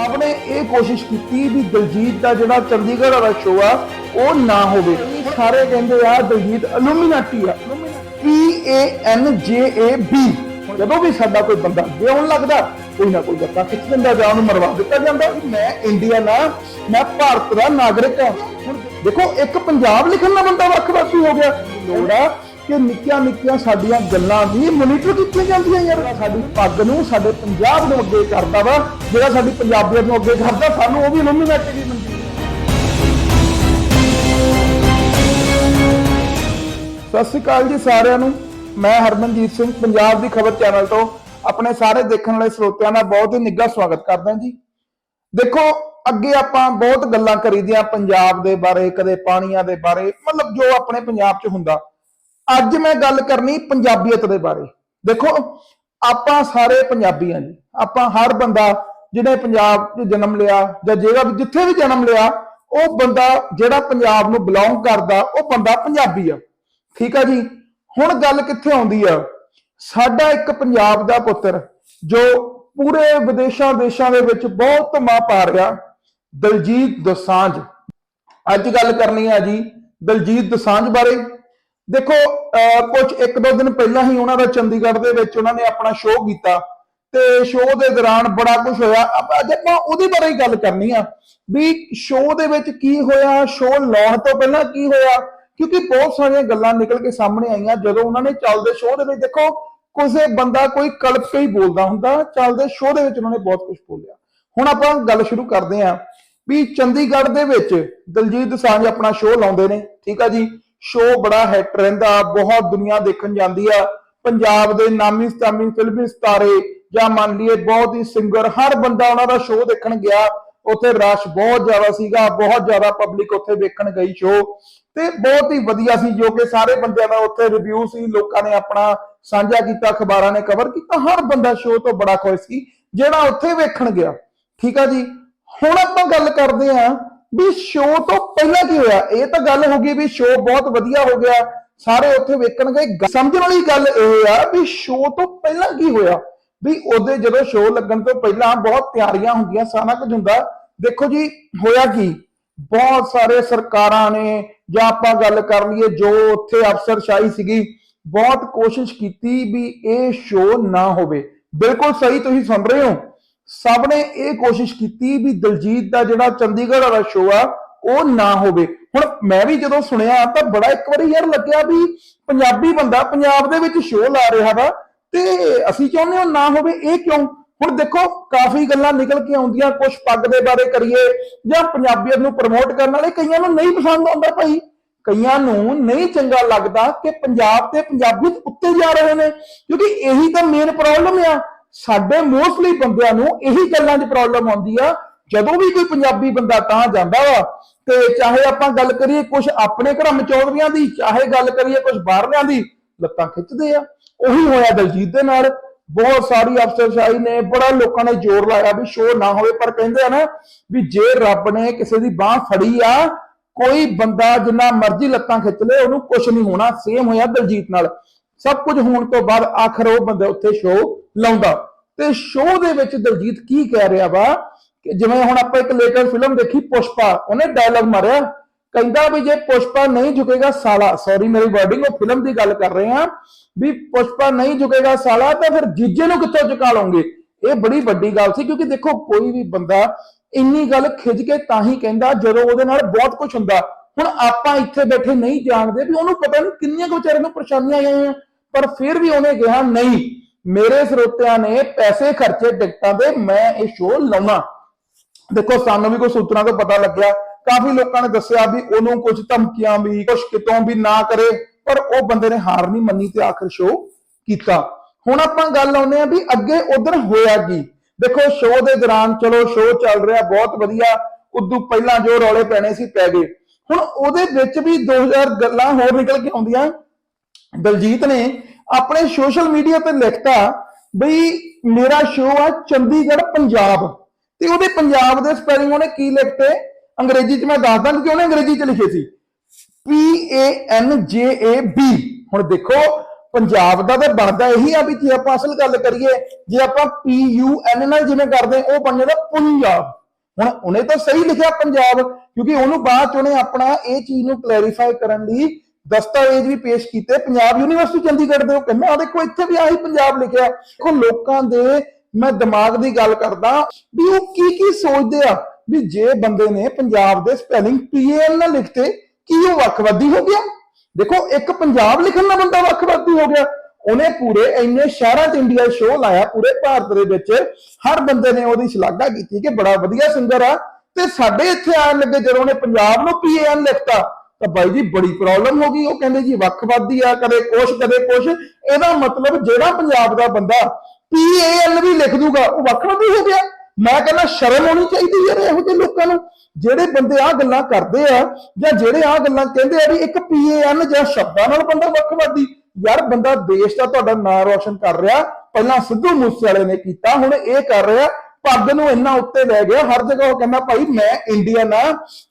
ਸਭ ਨੇ ਇਹ ਕੋਸ਼ਿਸ਼ ਕੀਤੀ ਵੀ ਦਲਜੀਤ ਦਾ ਜਿਹੜਾ ਚੰਡੀਗੜ੍ਹ ਵਾਲਾ ਸ਼ੋਅ ਆ, ਉਹ ਨਾ ਹੋਵੇ। ਸਾਰੇ ਕਹਿੰਦੇ ਆ, ਦਲਜੀਤ ਅਲੂਮੀਨਾਟੀ ਆ। P A N J A B ਜਦੋਂ ਵੀ ਸਾਡਾ ਕੋਈ ਬੰਦਾ ਅੱਗੇ ਆਉਣ ਲੱਗਦਾ, ਕੋਈ ਨਾ ਕੋਈ ਗੱਪਾਂ ਖਿੱਚ ਦਿੰਦਾ ਜਾਂ ਉਹਨੂੰ ਮਰਵਾ ਦਿੱਤਾ ਜਾਂਦਾ ਮੈਂ ਇੰਡੀਆ ਆ ਮੈਂ ਭਾਰਤ ਦਾ ਨਾਗਰਿਕ ਹਾਂ। ਦੇਖੋ, ਇੱਕ ਪੰਜਾਬ ਲਿਖਣ ਦਾ ਬੰਦਾ ਵੱਖ-ਵੱਖ ਹੋ ਗਿਆ। ਲੋੜ ਆ ਕਿ ਨਿੱਕੀਆਂ ਨਿੱਕੀਆਂ ਸਾਡੀਆਂ ਗੱਲਾਂ ਵੀ ਮੋਨੀਟਰ ਕੀਤੀਆਂ ਜਾਂਦੀਆਂ ਯਾਰ। ਸਾਡੀ ਪੱਗ ਨੂੰ, ਸਾਡੇ ਪੰਜਾਬ ਨੂੰ ਅੱਗੇ ਕਰਦਾ ਵਾ, ਜਿਹੜਾ ਸਾਡੀ ਪੰਜਾਬੀਅਤ ਨੂੰ ਅੱਗੇ ਕਰਦਾ, ਸਾਨੂੰ ਉਹ ਵੀ ਨੋਮੀਨੇਟ ਦੀ ਮਨਜ਼ੂਰੀ ਸਤਿ ਸ਼੍ਰੀ ਅਕਾਲ ਜੀ ਸਾਰਿਆਂ ਨੂੰ। ਮੈਂ ਹਰਮਨਜੀਤ ਸਿੰਘ, ਪੰਜਾਬ ਦੀ ਖਬਰ ਚੈਨਲ ਤੋਂ। ਆਪਣੇ ਸਾਰੇ ਦੇਖਣ ਵਾਲੇ ਸਰੋਤਿਆਂ ਦਾ ਬਹੁਤ ਹੀ ਨਿੱਘਾ ਸਵਾਗਤ ਕਰਦਾ ਜੀ। ਦੇਖੋ, ਅੱਗੇ ਆਪਾਂ ਬਹੁਤ ਗੱਲਾਂ ਕਰੀਦੀਆਂ ਪੰਜਾਬ ਦੇ ਬਾਰੇ, ਕਦੇ ਪਾਣੀਆਂ ਦੇ ਬਾਰੇ, ਮਤਲਬ ਜੋ ਆਪਣੇ ਪੰਜਾਬ 'ਚ ਹੁੰਦਾ। ਅੱਜ ਮੈਂ ਗੱਲ ਕਰਨੀ ਪੰਜਾਬੀਅਤ ਦੇ ਬਾਰੇ। ਦੇਖੋ, ਆਪਾਂ ਸਾਰੇ ਪੰਜਾਬੀ ਹਾਂ ਜੀ। ਆਪਾਂ ਹਰ ਬੰਦਾ ਜਿਹਨੇ ਪੰਜਾਬ 'ਚ ਜਨਮ ਲਿਆ ਜਾਂ ਜਿਹੜਾ ਵੀ ਜਿੱਥੇ ਵੀ ਜਨਮ ਲਿਆ, ਉਹ ਬੰਦਾ ਜਿਹੜਾ ਪੰਜਾਬ ਨੂੰ ਬਿਲੋਂਗ ਕਰਦਾ, ਉਹ ਬੰਦਾ ਪੰਜਾਬੀ ਆ। ਠੀਕ ਆ ਜੀ? ਹੁਣ ਗੱਲ ਕਿੱਥੇ ਆਉਂਦੀ ਆ? ਸਾਡਾ ਇੱਕ ਪੰਜਾਬ ਦਾ ਪੁੱਤਰ ਜੋ ਪੂਰੇ ਵਿਦੇਸ਼ਾਂ ਦੇਸ਼ਾਂ ਦੇ ਵਿੱਚ ਬਹੁਤ ਧਮਾ ਪਾ ਰਿਹਾ, ਦਲਜੀਤ ਦੋਸਾਂਝ। ਅੱਜ ਗੱਲ ਕਰਨੀ ਆ ਜੀ ਦਲਜੀਤ ਦੋਸਾਂਝ ਬਾਰੇ। ਦੇਖੋ, ਅਹ ਕੁਝ ਇੱਕ ਦੋ ਦਿਨ ਪਹਿਲਾਂ ਹੀ ਉਹਨਾਂ ਦਾ ਚੰਡੀਗੜ੍ਹ ਦੇ ਵਿੱਚ ਉਹਨਾਂ ਨੇ ਆਪਣਾ ਸ਼ੋਅ ਕੀਤਾ ਤੇ ਸ਼ੋਅ ਦੇ ਦੌਰਾਨ ਬੜਾ ਕੁਝ ਹੋਇਆ। ਅੱਜ ਆਪਾਂ ਉਹਦੇ ਬਾਰੇ ਹੀ ਗੱਲ ਕਰਨੀ ਆ, ਵੀ ਸ਼ੋਅ ਦੇ ਵਿੱਚ ਕੀ ਹੋਇਆ ਸ਼ੋਅ ਲਾਉਣ ਤੋਂ ਪਹਿਲਾਂ ਕੀ ਹੋਇਆ? ਕਿਉਂਕਿ ਬਹੁਤ ਸਾਰੀਆਂ ਗੱਲਾਂ ਨਿਕਲ ਕੇ ਸਾਹਮਣੇ ਆਈਆਂ ਜਦੋਂ ਉਹਨਾਂ ਨੇ ਚੱਲਦੇ ਸ਼ੋਅ ਦੇ ਵਿੱਚ, ਦੇਖੋ ਕਿਸੇ ਬੰਦਾ ਕੋਈ ਕਲਪ ਕੇ ਹੀ ਬੋਲਦਾ ਹੁੰਦਾ, ਚੱਲਦੇ ਸ਼ੋਅ ਦੇ ਵਿੱਚ ਉਹਨਾਂ ਨੇ ਬਹੁਤ ਕੁਝ ਬੋਲਿਆ। ਹੁਣ ਆਪਾਂ ਗੱਲ ਸ਼ੁਰੂ ਕਰਦੇ ਹਾਂ ਵੀ ਚੰਡੀਗੜ੍ਹ ਦੇ ਵਿੱਚ ਦਲਜੀਤ ਦੋਸਾਂਝ ਆਪਣਾ ਸ਼ੋਅ ਲਾਉਂਦੇ ਨੇ, ਠੀਕ ਆ ਜੀ? ਸ਼ੋਅ ਬੜਾ ਹਿੱਟ ਰਹਿੰਦਾ, ਬਹੁਤ ਦੁਨੀਆ ਦੇਖਣ ਜਾਂਦੀ ਆ। ਪੰਜਾਬ ਦੇ ਨਾਮੀ ਸਤਾਮੀ ਫਿਲਮੀ ਸਤਾਰੇ ਜਾਂ ਮੰਨ ਲਈਏ ਬਹੁਤ ਹੀ ਸਿੰਗਰ ਹਰ ਬੰਦਾ ਉਹਨਾਂ ਦਾ ਸ਼ੋਅ ਦੇਖਣ ਗਿਆ। ਉੱਥੇ ਰਸ਼ ਬਹੁਤ ਜ਼ਿਆਦਾ ਸੀਗਾ, ਬਹੁਤ ਜ਼ਿਆਦਾ ਪਬਲਿਕ ਉੱਥੇ ਵੇਖਣ ਗਈ ਸ਼ੋਅ ਤੇ ਬਹੁਤ ਹੀ ਵਧੀਆ ਸੀ, ਜੋ ਕਿ ਸਾਰੇ ਬੰਦਿਆਂ ਦਾ ਉੱਥੇ ਰਿਵਿਊ ਸੀ, ਲੋਕਾਂ ਨੇ ਆਪਣਾ ਸਾਂਝਾ ਕੀਤਾ, ਅਖਬਾਰਾਂ ਨੇ ਕਵਰ ਕੀਤਾ, ਹਰ ਬੰਦਾ ਸ਼ੋਅ ਤੋਂ ਬੜਾ ਖੁਸ਼ ਸੀ, ਜਿਹੜਾ ਉੱਥੇ ਵੇਖਣ ਗਿਆ। ਠੀਕ ਆ ਜੀ? ਹੁਣ ਆਪਾਂ ਗੱਲ ਕਰਦੇ ਹਾਂ ਵੀ ਸ਼ੋਅ ਤੋਂ ਪਹਿਲਾਂ ਕੀ ਹੋਇਆ? ਇਹ ਤਾਂ ਗੱਲ ਹੋ ਗਈ ਵੀ ਸ਼ੋਅ ਬਹੁਤ ਵਧੀਆ ਹੋ ਗਿਆ। ਸਾਰੇ ਉੱਥੇ ਵੇਖਣਗੇ। ਸਮਝਣ ਵਾਲੀ ਗੱਲ ਇਹ ਆ ਵੀ ਸ਼ੋਅ ਤੋਂ ਪਹਿਲਾਂ ਕੀ ਹੋਇਆ? ਵੀ ਉਹਦੇ ਜਦੋਂ ਸ਼ੋਅ ਲੱਗਣ ਤੋਂ ਪਹਿਲਾਂ ਬਹੁਤ ਤਿਆਰੀਆਂ ਹੁੰਦੀਆਂ, ਸਾਰਾ ਕੁਝ ਹੁੰਦਾ। ਦੇਖੋ ਜੀ, ਹੋਇਆ ਕੀ? ਬਹੁਤ ਸਾਰੇ ਸਰਕਾਰਾਂ ਨੇ, ਜਾਂ ਆਪਾਂ ਗੱਲ ਕਰ ਲਈਏ, ਜੋ ਉੱਥੇ ਅਫਸਰਸ਼ਾਹੀ ਸੀਗੀ, ਬਹੁਤ ਕੋਸ਼ਿਸ਼ ਕੀਤੀ ਵੀ ਇਹ ਸ਼ੋਅ ਨਾ ਹੋਵੇ। ਬਿਲਕੁਲ ਸਹੀ ਤੁਸੀਂ ਸੁਣ ਰਹੇ ਹੋ। ਸਭ ਨੇ ਇਹ ਕੋਸ਼ਿਸ਼ ਕੀਤੀ ਵੀ ਦਲਜੀਤ ਦਾ ਜਿਹੜਾ ਚੰਡੀਗੜ੍ਹ ਵਾਲਾ ਸ਼ੋਅ ਆ, ਉਹ ਨਾ ਹੋਵੇ। ਹੁਣ ਮੈਂ ਵੀ ਜਦੋਂ ਸੁਣਿਆ ਤਾਂ ਬੜਾ ਇੱਕ ਵਾਰੀ ਯਾਰ ਲੱਗਿਆ ਵੀ ਪੰਜਾਬੀ ਬੰਦਾ ਪੰਜਾਬ ਦੇ ਵਿੱਚ ਸ਼ੋਅ ਲਾ ਰਿਹਾ ਵਾ ਤੇ ਅਸੀਂ ਚਾਹੁੰਦੇ ਹਾਂ ਨਾ ਹੋਵੇ, ਇਹ ਕਿਉਂ? ਹੁਣ ਦੇਖੋ, ਕਾਫੀ ਗੱਲਾਂ ਨਿਕਲ ਕੇ ਆਉਂਦੀਆਂ ਕੁਝ ਪੱਗ ਦੇ ਬਾਰੇ ਕਰੀਏ ਜਾਂ ਪੰਜਾਬੀਅਤ ਨੂੰ ਪ੍ਰਮੋਟ ਕਰਨ ਵਾਲੇ, ਕਈਆਂ ਨੂੰ ਨਹੀਂ ਪਸੰਦ ਆਉਂਦਾ ਭਾਈ। ਕਈਆਂ ਨੂੰ ਨਹੀਂ ਚੰਗਾ ਲੱਗਦਾ ਕਿ ਪੰਜਾਬ ਤੇ ਪੰਜਾਬੀ ਉੱਤੇ ਜਾ ਰਹੇ ਨੇ, ਕਿਉਂਕਿ ਇਹੀ ਤਾਂ ਮੇਨ ਪ੍ਰੋਬਲਮ ਆ। ਸਾਡੇ ਮੋਸਟਲੀ ਬੰਦਿਆਂ ਨੂੰ ਇਹੀ ਗੱਲਾਂ 'ਚ ਪ੍ਰੋਬਲਮ ਆਉਂਦੀ ਆ, ਜਦੋਂ ਵੀ ਕੋਈ ਪੰਜਾਬੀ ਬੰਦਾ ਤਾਂ ਜਾਂਦਾ ਵਾ, ਤੇ ਚਾਹੇ ਆਪਾਂ ਗੱਲ ਕਰੀਏ ਕੁਝ ਆਪਣੇ ਘਰਾਂ ਚੌਧਰੀਆਂ ਦੀ, ਚਾਹੇ ਗੱਲ ਕਰੀਏ ਕੁਝ ਬਾਹਰਲਿਆਂ ਦੀ, ਲੱਤਾਂ ਖਿੱਚਦੇ ਆ। ਉਹੀ ਹੋਇਆ ਦਲਜੀਤ ਦੇ ਨਾਲ, ਬਹੁਤ ਸਾਰੀ ਅਫਸਰਸ਼ਾਹੀ ਨੇ, ਬੜਾ ਲੋਕਾਂ ਨੇ ਜ਼ੋਰ ਲਾਇਆ ਵੀ ਸ਼ੋਅ ਨਾ ਹੋਵੇ, ਪਰ ਕਹਿੰਦੇ ਆ ਨਾ ਵੀ ਜੇ ਰੱਬ ਨੇ ਕਿਸੇ ਦੀ ਬਾਹ ਫੜੀ ਆ, ਕੋਈ ਬੰਦਾ ਜਿੰਨਾ ਮਰਜ਼ੀ ਲੱਤਾਂ ਖਿੱਚ ਲੇ, ਉਹਨੂੰ ਕੁਝ ਨਹੀਂ ਹੋਣਾ। ਸੇਮ ਹੋਇਆ ਦਲਜੀਤ ਨਾਲ। ਸਭ ਕੁਝ ਹੋਣ ਤੋਂ ਬਾਅਦ ਆਖਰ ਉਹ ਬੰਦਾ ਉੱਥੇ ਸ਼ੋਅ ਲਾਉਂਦਾ। ਤੇ ਸ਼ੋਅ ਦੇ ਵਿੱਚ ਦਲਜੀਤ ਕੀ ਕਹਿ ਰਿਹਾ ਵਾ ਕਿ ਜਿਵੇਂ ਹੁਣ ਆਪਾਂ ਇੱਕ ਲੇਟਰ ਫਿਲਮ ਦੇਖੀ ਪੁਸ਼ਪਾ, ਉਹਨੇ ਡਾਇਲੌਗ ਮਾਰਿਆ, ਕਹਿੰਦਾ ਵੀ ਜੇ ਪੁਸ਼ਪਾ ਨਹੀਂ ਝੁਕੇਗਾ ਸਾਲਾ ਸੌਰੀ ਮੇਰੀ ਵਰਡਿੰਗ ਉਹ ਫਿਲਮ ਦੀ ਗੱਲ ਕਰ ਰਹੇ ਹਾਂ, ਵੀ ਪੁਸ਼ਪਾ ਨਹੀਂ ਝੁਕੇਗਾ ਸਾਲਾ, ਤਾਂ ਫਿਰ ਜੀਜੇ ਨੂੰ ਕਿੱਥੋਂ ਝੁਕਾ ਲਓਗੇ? ਇਹ ਬੜੀ ਵੱਡੀ ਗੱਲ ਸੀ, ਕਿਉਂਕਿ ਦੇਖੋ ਕੋਈ ਵੀ ਬੰਦਾ ਇੰਨੀ ਗੱਲ ਖਿੱਚ ਕੇ ਤਾਂ ਹੀ ਕਹਿੰਦਾ ਜਦੋਂ ਉਹਦੇ ਨਾਲ ਬਹੁਤ ਕੁਝ ਹੁੰਦਾ। ਹੁਣ ਆਪਾਂ ਇੱਥੇ ਬੈਠੇ ਨਹੀਂ ਜਾਣਦੇ ਵੀ ਉਹਨੂੰ ਪਤਾ ਨਹੀਂ ਕਿੰਨੀਆਂ ਕੁ ਵਿਚਾਰੇ ਨੂੰ ਪਰੇਸ਼ਾਨੀਆਂ ਆਈਆਂ ਪਰ ਫਿਰ ਵੀ ਉਹਨੇ ਕਿਹਾ ਨਹੀਂ। ਮੇਰੇ ਸਰੋਤਿਆਂ ਨੇ ਪੈਸੇ ਖਰਚੇ ਟਿਕਟਾਂ ਦੇ ਮੈਂ ਇਹ ਸ਼ੋਅ ਲਾਉਣਾ। ਦੇਖੋ, ਸਾਨੂੰ ਵੀ ਕੋਈ ਸੂਤਰਾਂ ਤੋਂ ਪਤਾ ਲੱਗਿਆ। ਕਾਫੀ ਲੋਕਾਂ ਨੇ ਦੱਸਿਆ ਵੀ ਉਹਨੂੰ ਕੁਝ ਧਮਕੀਆਂ ਵੀ ਕੁਝ ਕਿਤੋਂ ਵੀ ਨਾ ਕਰੇ, ਪਰ ਉਹ ਬੰਦੇ ਨੇ ਹਾਰ ਨਹੀਂ ਮੰਨੀ ਤੇ ਆਖਰ ਸ਼ੋਅ ਕੀਤਾ। ਹੁਣ ਆਪਾਂ ਗੱਲ ਆਉਂਦੇ ਆ ਵੀ ਅੱਗੇ ਉਧਰ ਹੋਇਆ ਕੀ। ਦੇਖੋ ਸ਼ੋਅ ਦੇ ਦੌਰਾਨ ਚਲੋ ਸ਼ੋਅ ਚੱਲ ਰਿਹਾ, ਬਹੁਤ ਵਧੀਆ। ਉਦੋਂ ਪਹਿਲਾਂ ਜੋ ਰੌਲੇ ਪੈਣੇ ਸੀ, ਪੈ ਗਏ। ਹੁਣ ਉਹਦੇ ਵਿੱਚ ਵੀ 2000 ਗੱਲਾਂ ਹੋਰ ਨਿਕਲ ਕੇ ਆਉਂਦੀਆਂ। ਦਲਜੀਤ ਨੇ ਆਪਣੇ ਸੋਸ਼ਲ ਮੀਡੀਆ ਤੇ ਲਿਖਤਾ ਬਈ ਮੇਰਾ ਸ਼ੋਅ ਆ ਚੰਡੀਗੜ੍ਹ, ਪੰਜਾਬ। ਤੇ ਉਹਦੇ ਪੰਜਾਬ ਦੇ ਸਪੈਲਿੰਗ ਉਹਨੇ ਕੀ ਲਿਖਤੇ? ਅੰਗਰੇਜ਼ੀ ਚ ਮੈਂ ਦੱਸਦਾ ਕਿ ਉਹਨੇ ਅੰਗਰੇਜ਼ੀ ਚ ਲਿਖੇ ਸੀ। P A N J A B ਹੁਣ ਦੇਖੋ, ਪੰਜਾਬ ਦਾ ਤਾਂ ਬਣਦਾ ਇਹੀ ਆ ਵੀ ਜੇ ਆਪਾਂ ਅਸਲ ਗੱਲ ਕਰੀਏ, ਜੇ ਆਪਾਂ ਪੀ ਯੂ ਐਨ ਨਾਲ ਜਿਵੇਂ ਕਰਦੇ, ਉਹ ਬਣ ਜਾਂਦਾ ਪੰਜਾਬ। ਹੁਣ ਉਹਨੇ ਤਾਂ ਸਹੀ ਲਿਖਿਆ ਪੰਜਾਬ, ਕਿਉਂਕਿ ਉਹਨੂੰ ਬਾਅਦ ਚ ਉਹਨੇ ਆਪਣਾ ਇਹ ਚੀਜ਼ ਨੂੰ ਕਲੈਰੀਫਾਈ ਕਰਨ ਲਈ ਦਸਤਾਵੇਜ਼ ਵੀ ਪੇਸ਼ ਕੀਤੇ। ਪੰਜਾਬ ਯੂਨੀਵਰਸਿਟੀ ਚੰਡੀਗੜ੍ਹ ਦੇ ਉਹ ਕਹਿੰਦਾ ਆ ਦੇਖੋ, ਇੱਥੇ ਵੀ ਆਹੀ ਪੰਜਾਬ ਲਿਖਿਆ। ਦੇਖੋ, ਲੋਕਾਂ ਦੇ ਮੈਂ ਦਿਮਾਗ ਦੀ ਗੱਲ ਕਰਦਾ ਵੀ ਉਹ ਕੀ ਕੀ ਸੋਚਦੇ ਆ ਵੀ ਜੇ ਬੰਦੇ ਨੇ ਪੰਜਾਬ ਦੇ ਸਪੈਲਿੰਗ ਪੀਏਐਲ ਨਾਲ ਲਿਖਤੇ, ਕੀ ਉਹ ਵੱਖਵਾਦੀ ਹੋ ਗਿਆ? ਦੇਖੋ, ਇੱਕ ਪੰਜਾਬ ਲਿਖਣ ਦਾ ਬੰਦਾ ਵੱਖਵਾਦੀ ਹੋ ਗਿਆ। ਉਹਨੇ ਪੂਰੇ ਇੰਨੇ ਸ਼ਹਿਰਾਂ 'ਚ ਇੰਡੀਆ ਸ਼ੋਅ ਲਾਇਆ, ਪੂਰੇ ਭਾਰਤ ਦੇ ਵਿੱਚ। ਹਰ ਬੰਦੇ ਨੇ ਉਹਦੀ ਸ਼ਲਾਘਾ ਕੀਤੀ ਕਿ ਬੜਾ ਵਧੀਆ ਸਿੰਗਰ ਆ। ਤੇ ਸਾਡੇ ਇੱਥੇ ਆਣ ਲੱਗੇ ਜਦੋਂ ਉਹਨੇ ਪੰਜਾਬ ਨੂੰ ਪੀਏਐਨ ਲਿਖਤਾ। ਤਾਂ ਬਾਈ ਜੀ ਬੜੀ ਪ੍ਰੋਬਲਮ ਹੋ ਗਈ। ਉਹ ਕਹਿੰਦੇ ਜੀ ਵੱਖਵਾਦੀ ਆ, ਕਦੇ ਕੁਛ ਕਦੇ ਕੁਛ। ਇਹਦਾ ਮਤਲਬ ਜਿਹੜਾ ਪੰਜਾਬ ਦਾ ਬੰਦਾ ਪੀਏਐਨ ਵੀ ਲਿਖ ਦੂਗਾ, ਉਹ ਵੱਖਵਾਦੀ ਹੋ ਗਿਆ। ਮੈਂ ਕਹਿੰਦਾ ਸ਼ਰਮ ਹੋਣੀ ਚਾਹੀਦੀ ਯਾਰ ਇਹੋ ਜਿਹੇ ਲੋਕਾਂ ਨੂੰ। ਜਿਹੜੇ ਬੰਦੇ ਆ ਗੱਲਾਂ ਕਰਦੇ ਆ, ਜਾਂ ਜਿਹੜੇ ਆ ਗੱਲਾਂ ਕਹਿੰਦੇ ਆ ਵੀ ਇੱਕ ਪੀਏਐਨ ਜਾਂ ਸ਼ਬਦਾਂ ਨਾਲ ਬੰਦਾ ਵੱਖਵਾਦੀ ਯਾਰ ਬੰਦਾ ਦੇਸ਼ ਦਾ ਤੁਹਾਡਾ ਨਾਂ ਰੋਸ਼ਨ ਕਰ ਰਿਹਾ। ਪਹਿਲਾਂ ਸਿੱਧੂ ਮੂਸੇਵਾਲੇ ਨੇ ਕੀਤਾ, ਹੁਣ ਇਹ ਕਰ ਰਿਹਾ। ਪੱਗ ਨੂੰ ਇੰਨਾ ਉੱਤੇ ਲੈ ਗਿਆ। ਹਰ ਜਗ੍ਹਾ ਉਹ ਕਹਿੰਦਾ, ਭਾਈ ਮੈਂ ਇੰਡੀਅਨ ਆ,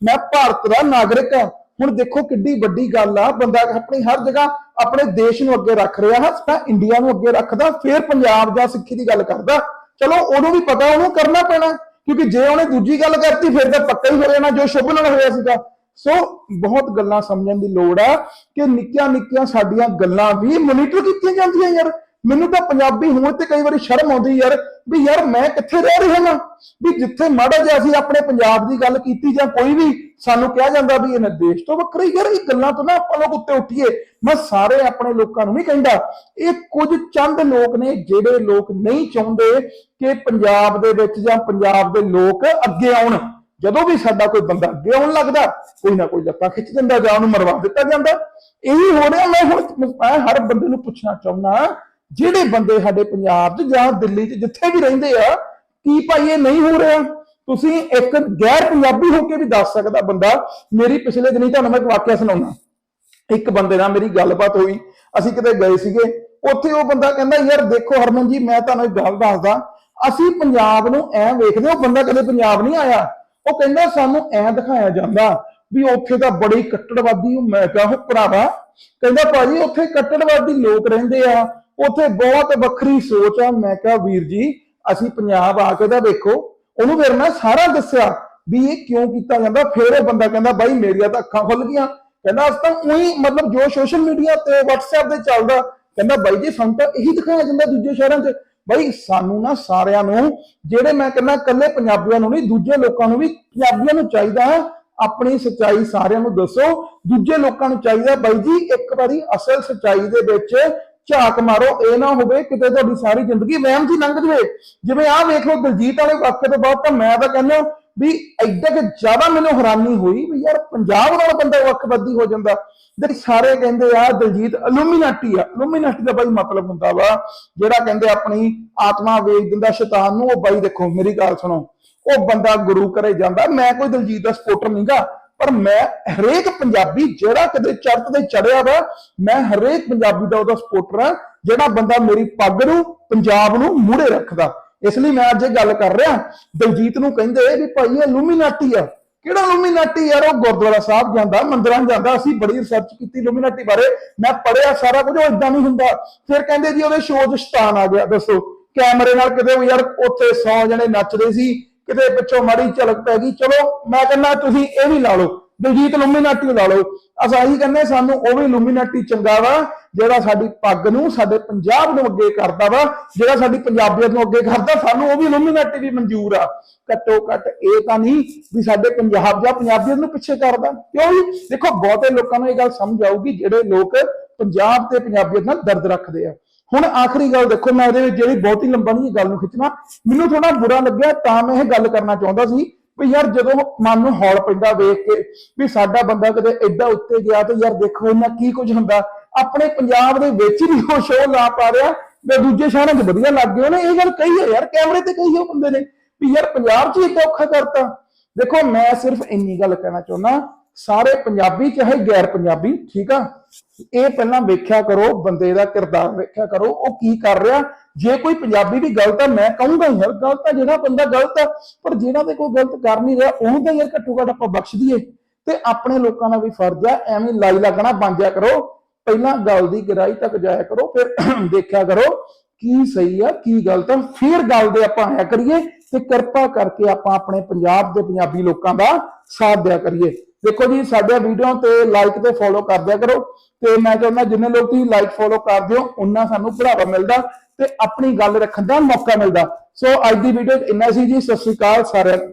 ਮੈਂ ਭਾਰਤ ਦਾ ਨਾਗਰਿਕ ਆ। ਹੁਣ ਦੇਖੋ ਕਿੱਡੀ ਵੱਡੀ ਗੱਲ ਆ, ਬੰਦਾ ਆਪਣੀ ਹਰ ਜਗ੍ਹਾ ਆਪਣੇ ਦੇਸ਼ ਨੂੰ ਅੱਗੇ ਰੱਖ ਰਿਹਾ ਹੈ, ਤਾਂ ਇੰਡੀਆ ਨੂੰ ਅੱਗੇ ਰੱਖਦਾ, ਫਿਰ ਪੰਜਾਬ ਜਾਂ ਸਿੱਖੀ ਦੀ ਗੱਲ ਕਰਦਾ। ਚਲੋ ਉਹਨੂੰ ਵੀ ਪਤਾ, ਉਹਨੂੰ ਕਰਨਾ ਪੈਣਾ, ਕਿਉਂਕਿ ਜੇ ਉਹਨੇ ਦੂਜੀ ਗੱਲ ਕਰਤੀ, ਫਿਰ ਤਾਂ ਪੱਕਾ ਹੀ ਹੋ ਜਾਣਾ ਜੋ ਸ਼ੁਭ ਨਾਲ ਹੋਇਆ ਸੀਗਾ। ਸੋ ਬਹੁਤ ਗੱਲਾਂ ਸਮਝਣ ਦੀ ਲੋੜ ਆ ਕਿ ਨਿੱਕੀਆਂ ਨਿੱਕੀਆਂ ਸਾਡੀਆਂ ਗੱਲਾਂ ਵੀ ਮੋਨੀਟਰ ਕੀਤੀਆਂ ਜਾਂਦੀਆਂ ਯਾਰ। ਮੈਨੂੰ ਤਾਂ ਪੰਜਾਬੀ ਹੋਣ ਤੇ ਕਈ ਵਾਰੀ ਸ਼ਰਮ ਆਉਂਦੀ ਯਾਰ, ਵੀ ਯਾਰ ਮੈਂ ਕਿੱਥੇ ਰਹਿ ਰਿਹਾ ਹਾਂ? ਵੀ ਜਿੱਥੇ ਮਾੜਾ ਜਿਹਾ ਅਸੀਂ ਆਪਣੇ ਪੰਜਾਬ ਦੀ ਗੱਲ ਕੀਤੀ ਜਾਂ ਕੋਈ ਵੀ, ਸਾਨੂੰ ਕਿਹਾ ਜਾਂਦਾ ਵੀ ਇਹ ਦੇਸ਼ ਤੋਂ ਵੱਖਰਾ ਯਾਰ, ਇਹ ਗੱਲਾਂ ਤੋਂ ਨਾ ਆਪਾਂ ਲੋਕ ਉੱਤੇ ਉੱਠੀਏ। ਮੈਂ ਸਾਰੇ ਆਪਣੇ ਲੋਕਾਂ ਨੂੰ ਨਹੀਂ ਕਹਿੰਦਾ। ਇਹ ਕੁਝ ਚੰਦ ਲੋਕ ਨੇ ਜਿਹੜੇ ਲੋਕ ਨਹੀਂ ਚਾਹੁੰਦੇ ਕਿ ਪੰਜਾਬ ਦੇ ਵਿੱਚ ਜਾਂ ਪੰਜਾਬ ਦੇ ਲੋਕ ਅੱਗੇ ਆਉਣ। ਜਦੋਂ ਵੀ ਸਾਡਾ ਕੋਈ ਬੰਦਾ ਅੱਗੇ ਆਉਣ ਲੱਗਦਾ, ਕੋਈ ਨਾ ਕੋਈ ਲੱਤਾਂ ਖਿੱਚ ਦਿੰਦਾ ਜਾਂ ਉਹਨੂੰ ਮਰਵਾ ਦਿੱਤਾ ਜਾਂਦਾ। ਇਹੀ ਹੋ ਰਿਹਾ, ਮੈਂ ਹੁਣ ਹਰ ਬੰਦੇ ਨੂੰ ਪੁੱਛਣਾ ਚਾਹੁੰਦਾ ਜਿਹੜੇ ਬੰਦੇ ਸਾਡੇ ਪੰਜਾਬ 'ਚ ਜਾਂ ਦਿੱਲੀ 'ਚ ਜਿੱਥੇ ਵੀ ਰਹਿੰਦੇ ਆ, ਕੀ ਭਾਈ ਇਹ ਨਹੀਂ ਹੋ ਰਿਹਾ? ਤੁਸੀਂ ਇੱਕ ਗੈਰ ਪੰਜਾਬੀ ਹੋ ਕੇ ਵੀ ਦੱਸ ਸਕਦਾ ਬੰਦਾ, ਮੇਰੀ ਪਿਛਲੇ ਦਿਨੀ ਤੁਹਾਨੂੰ ਮੈਂ ਇੱਕ ਵਾਕਿਆ ਸੁਣਾਉਣਾ ਇੱਕ ਬੰਦੇ ਨਾਲ ਮੇਰੀ ਗੱਲਬਾਤ ਹੋਈ, ਅਸੀਂ ਕਿਤੇ ਗਏ ਸੀਗੇ, ਉੱਥੇ ਉਹ ਬੰਦਾ ਕਹਿੰਦਾ, ਯਾਰ ਦੇਖੋ ਹਰਮਨ ਜੀ, ਮੈਂ ਤੁਹਾਨੂੰ ਇੱਕ ਗੱਲ ਦੱਸਦਾ, ਅਸੀਂ ਪੰਜਾਬ ਨੂੰ ਐ ਵੇਖਦੇ ਉਹ ਬੰਦਾ ਕਦੇ ਪੰਜਾਬ ਨਹੀਂ ਆਇਆ। ਉਹ ਕਹਿੰਦਾ, ਸਾਨੂੰ ਐ ਦਿਖਾਇਆ ਜਾਂਦਾ ਵੀ ਉੱਥੇ ਤਾਂ ਬੜੀ ਕੱਟੜਵਾਦੀ ਮੈਂ ਕਿਹਾ, ਉਹ ਭਰਾਵਾ, ਕਹਿੰਦਾ ਭਾਜੀ, ਉੱਥੇ ਕੱਟੜਵਾਦੀ ਲੋਕ ਰਹਿੰਦੇ ਆ ਉੱਥੇ ਬਹੁਤ ਵੱਖਰੀ ਸੋਚ ਆ। ਮੈਂ ਕਿਹਾ, ਵੀਰ ਜੀ, ਅਸੀਂ ਪੰਜਾਬ ਆ ਕੇ ਤਾਂ ਦੇਖੋ, ਉਹਨੂੰ ਫਿਰ ਮੈਂ ਸਾਰਾ ਦੱਸਿਆ ਵੀ ਇਹ ਕਿਉਂ ਕੀਤਾ ਜਾਂਦਾ। ਫਿਰ ਉਹ ਬੰਦਾ ਕਹਿੰਦਾ, ਬਾਈ, ਮੇਰੀਆਂ ਤਾਂ ਅੱਖਾਂ ਖੁੱਲ ਗਈਆਂ। ਕਹਿੰਦਾ, ਅਸ ਤਾਂ ਉਹੀ ਮਤਲਬ ਜੋ ਸੋਸ਼ਲ ਮੀਡੀਆ ਤੇ WhatsApp ਤੇ ਚੱਲਦਾ। ਕਹਿੰਦਾ, ਬਾਈ ਜੀ, ਸਾਨੂੰ ਤਾਂ ਇਹੀ ਦਿਖਾਇਆ ਜਾਂਦਾ ਦੂਜੇ ਸ਼ਹਿਰਾਂ 'ਚ। ਬਾਈ, ਸਾਨੂੰ ਨਾ ਸਾਰਿਆਂ ਨੂੰ, ਜਿਹੜੇ ਮੈਂ ਕਹਿੰਦਾ ਇਕੱਲੇ ਪੰਜਾਬੀਆਂ ਨੂੰ ਨਹੀਂ, ਦੂਜੇ ਲੋਕਾਂ ਨੂੰ ਵੀ ਪੰਜਾਬੀਆਂ ਨੂੰ ਚਾਹੀਦਾ ਆਪਣੀ ਸੱਚਾਈ ਸਾਰਿਆਂ ਨੂੰ ਦੱਸੋ। ਦੂਜੇ ਲੋਕਾਂ ਨੂੰ ਚਾਹੀਦਾ, ਬਾਈ ਜੀ, ਇੱਕ ਵਾਰੀ ਅਸਲ ਸੱਚਾਈ ਦੇ ਵਿੱਚ ਝਾਕ ਮਾਰੋ, ਇਹ ਨਾ ਹੋਵੇ ਕਿਤੇ ਤੁਹਾਡੀ ਸਾਰੀ ਜ਼ਿੰਦਗੀ ਵਹਿਮ 'ਚ ਲੰਘ ਜਵੇ। ਜਿਵੇਂ ਆਹ ਵੇਖ ਲਓ ਦਲਜੀਤ ਵਾਲੇ ਵਾਕਿਏ ਤੋਂ ਬਾਅਦ ਤਾਂ ਮੈਂ ਤਾਂ ਕਹਿੰਦਾ ਵੀ ਐਡਾ ਕਿ ਜ਼ਿਆਦਾ ਮੈਨੂੰ ਹੈਰਾਨੀ ਹੋਈ ਵੀ ਯਾਰ ਪੰਜਾਬ ਨਾਲ ਬੰਦਾ ਵੱਖਵਾਦੀ ਹੋ ਜਾਂਦਾ। ਦੇਖ ਸਾਰੇ ਕਹਿੰਦੇ ਆ ਦਲਜੀਤ ਅਲੂਮੀਨਾਟੀ ਆ, ਅਲੂਮੀਨਾਟੀ ਦਾ ਬਾਈ ਮਤਲਬ ਹੁੰਦਾ ਵਾ, ਜਿਹੜਾ ਕਹਿੰਦੇ ਆਪਣੀ ਆਤਮਾ ਵੇਚ ਦਿੰਦਾ ਸ਼ੈਤਾਨ ਨੂੰ, ਉਹ ਬਾਈ ਦੇਖੋ ਮੇਰੀ ਗੱਲ ਸੁਣੋ, ਉਹ ਬੰਦਾ ਗੁਰੂ ਘਰੇ ਜਾਂਦਾ। ਮੈਂ ਕੋਈ ਦਲਜੀਤ ਦਾ ਸਪੋਰਟਰ ਨਹੀਂਗਾ ਪਰ ਮੈਂ ਹਰੇਕ ਪੰਜਾਬੀ ਜਿਹੜਾ ਕਦੇ ਚੜਤ ਤੇ ਚੜਿਆ ਵਾ, ਮੈਂ ਹਰੇਕ ਪੰਜਾਬੀ ਦਾ ਉਹਦਾ ਸਪੋਰਟਰ ਆ ਜਿਹੜਾ ਬੰਦਾ ਮੇਰੀ ਪੱਗ ਨੂੰ, ਪੰਜਾਬ ਨੂੰ ਮੂਹਰੇ ਰੱਖਦਾ। ਇਸ ਲਈ ਮੈਂ ਅੱਜ ਇਹ ਗੱਲ ਕਰ ਰਿਹਾ, ਦਲਜੀਤ ਨੂੰ ਕਹਿੰਦੇ ਵੀ ਭਾਈ ਇਹ ਲੂਮੀਨਾਟੀ ਆ। ਕਿਹੜਾ ਲੂਮੀਨਾਟੀ ਯਾਰ, ਉਹ ਗੁਰਦੁਆਰਾ ਸਾਹਿਬ ਜਾਂਦਾ, ਮੰਦਿਰਾਂ 'ਚ ਜਾਂਦਾ, ਅਸੀਂ ਬੜੀ ਰਿਸਰਚ ਕੀਤੀ ਲੂਮੀਨਾਟੀ ਬਾਰੇ, ਮੈਂ ਪੜਿਆ ਸਾਰਾ ਕੁਝ, ਉਹ ਇਦਾਂ ਨਹੀਂ ਹੁੰਦਾ। ਫਿਰ ਕਹਿੰਦੇ ਜੀ ਉਹਦੇ ਸ਼ੋਅ 'ਚ ਸ਼ੈਤਾਨ ਆ ਗਿਆ, ਦੱਸੋ। ਕੈਮਰੇ ਨਾਲ ਕਿਤੇ ਯਾਰ, ਉੱਥੇ 100 ਜਣੇ ਨੱਚਦੇ ਸੀ ਕਿਤੇ ਪਿੱਛੋਂ ਮਾੜੀ ਝਲਕ ਪੈ ਗਈ, ਚਲੋ ਮੈਂ ਕਹਿੰਦਾ ਤੁਸੀਂ ਇਹ ਵੀ ਲਾ ਲਓ, ਦਲਜੀਤ ਲੂਮੀਨਾਟੀ ਲਾ ਲਓ। ਅਸਾਂ ਹੀ ਕਹਿੰਦੇ, ਸਾਨੂੰ ਉਹ ਵੀ ਲੂਮੀਨਾਟੀ ਚੰਗਾ ਵਾ, ਜਿਹੜਾ ਸਾਡੀ ਪੱਗ ਨੂੰ ਸਾਡੇ ਪੰਜਾਬ ਨੂੰ ਅੱਗੇ ਕਰਦਾ ਵਾ, ਜਿਹੜਾ ਸਾਡੀ ਪੰਜਾਬੀਅਤ ਨੂੰ ਅੱਗੇ ਕਰਦਾ, ਸਾਨੂੰ ਉਹ ਵੀ ਲੂਮੀਨਾਟੀ ਵੀ ਮਨਜ਼ੂਰ ਆ। ਘੱਟੋ ਘੱਟ ਇਹ ਤਾਂ ਨਹੀਂ ਵੀ ਸਾਡੇ ਪੰਜਾਬ ਜਾਂ ਪੰਜਾਬੀਅਤ ਨੂੰ ਪਿੱਛੇ ਕਰਦਾ। ਕਿਉਂ ਜੀ? ਦੇਖੋ, ਬਹੁਤੇ ਲੋਕਾਂ ਨੂੰ ਇਹ ਗੱਲ ਸਮਝ ਆਊਗੀ, ਜਿਹੜੇ ਲੋਕ ਪੰਜਾਬ ਤੇ ਪੰਜਾਬੀਅਤ ਨਾਲ ਦਰਦ ਰੱਖਦੇ ਆ। ਹੁਣ ਆਖਰੀ ਗੱਲ ਦੇਖੋ, ਮੈਂ ਇਹਦੇ ਵਿੱਚ ਜਿਹੜੀ ਬਹੁਤੀ ਲੰਬਾ ਨਹੀਂ ਗੱਲ ਨੂੰ ਖਿੱਚਣਾ, ਮੈਨੂੰ ਥੋੜਾ ਬੁਰਾ ਲੱਗਿਆ, ਤਾਂ ਮੈਂ ਇਹ ਗੱਲ ਕਰਨਾ ਚਾਹੁੰਦਾ ਸੀ ਵੀ ਯਾਰ ਜਦੋਂ ਮਨ ਨੂੰ ਹੌਲ ਪੈਂਦਾ ਵੇਖ ਕੇ ਵੀ ਸਾਡਾ ਬੰਦਾ ਕਦੇ ਐਡਾ ਉੱਤੇ ਗਿਆ ਤੇ ਯਾਰ ਦੇਖੋ ਇਹਨਾਂ ਕੀ ਕੁਝ ਹੁੰਦਾ, ਆਪਣੇ ਪੰਜਾਬ ਦੇ ਵਿੱਚ ਵੀ ਉਹ ਸ਼ੋਅ ਲਾ ਪਾ ਰਿਹਾ ਤੇ ਦੂਜੇ ਸ਼ਹਿਰਾਂ 'ਚ ਵਧੀਆ ਲੱਗ ਗਏ ਉਹਨੇ, ਇਹ ਗੱਲ ਕਹੀ ਹੈ ਯਾਰ, ਕੈਮਰੇ ਤੇ ਕਹੀ ਹੈ ਬੰਦੇ ਨੇ ਵੀ ਯਾਰ ਪੰਜਾਬ 'ਚ ਹੀ ਔਖਾ ਕਰਤਾ। ਦੇਖੋ, ਮੈਂ ਸਿਰਫ ਇੰਨੀ ਗੱਲ ਕਹਿਣਾ ਚਾਹੁੰਦਾ ਸਾਰੇ ਪੰਜਾਬੀ ਚਾਹੇ ਗੈਰ ਪੰਜਾਬੀ, ਠੀਕ ਆ? ਇਹ ਪਹਿਲਾਂ ਵੇਖਿਆ ਕਰੋ, ਬੰਦੇ ਦਾ ਕਿਰਦਾਰ ਵੇਖਿਆ ਕਰੋ, ਉਹ ਕੀ ਕਰ ਰਿਹਾ? ਜੇ ਕੋਈ ਪੰਜਾਬੀ ਵੀ ਗਲਤ ਆ, ਮੈਂ ਕਹੂੰਗਾ ਯਾਰ ਗਲਤ ਆ, ਜਿਹੜਾ ਬੰਦਾ ਗਲਤ ਆ, ਪਰ ਜਿਹੜਾ ਤੇ ਕੋਈ ਗਲਤ ਕਰ ਨਹੀਂ ਰਿਹਾ, ਉਹਨੂੰ ਤਾਂ ਯਾਰ ਘੱਟੋ ਘੱਟ ਆਪਾਂ ਬਖਸ਼ ਦਈਏ। ਤੇ ਆਪਣੇ ਲੋਕਾਂ ਦਾ ਵੀ ਫਰਜ਼ ਆ, ਐਵੇਂ ਲਾਈ ਲੱਗਣਾ ਬੰਦ ਜਾ ਕਰੋ। ਪਹਿਲਾਂ ਗੱਲ ਦੀ ਗਹਿਰਾਈ ਤੱਕ ਜਾਇਆ ਕਰੋ, ਫਿਰ ਦੇਖਿਆ ਕਰੋ ਕੀ ਸਹੀ ਆ, ਕੀ ਗਲਤ ਆ। ਫਿਰ ਗੱਲ ਦੇ ਆਪਾਂ ਆਇਆ ਕਰੀਏ ਤੇ ਕਿਰਪਾ ਕਰਕੇ ਆਪਾਂ ਆਪਣੇ ਪੰਜਾਬ ਦੇ ਪੰਜਾਬੀ ਲੋਕਾਂ ਦਾ ਸਾਥ ਦਿਆ ਕਰੀਏ। ਦੇਖੋ ਜੀ, ਸਾਡੇ ਵੀਡੀਓ ਤੇ ਲਾਈਕ ਤੇ ਫੋਲੋ ਕਰ ਦਿਆ ਕਰੋ ਤੇ ਮੈਂ ਚਾਹੁੰਦਾ ਜਿੰਨੇ ਲੋਕ ਤੁਸੀਂ ਲਾਈਕ ਫੋਲੋ ਕਰਦੇ ਹੋ ਉਹਨਾਂ ਸਾਨੂੰ ਬੜਾਵਾ ਮਿਲਦਾ ਤੇ ਆਪਣੀ ਗੱਲ ਰੱਖਣ ਦਾ ਮੌਕਾ ਮਿਲਦਾ। ਸੋ ਅੱਜ ਦੀ ਵੀਡੀਓ 'ਚ ਇੰਨਾ ਸੀ ਜੀ, ਸਤਿ ਸ਼੍ਰੀ ਅਕਾਲ ਸਾਰਿਆਂ ਨੂੰ।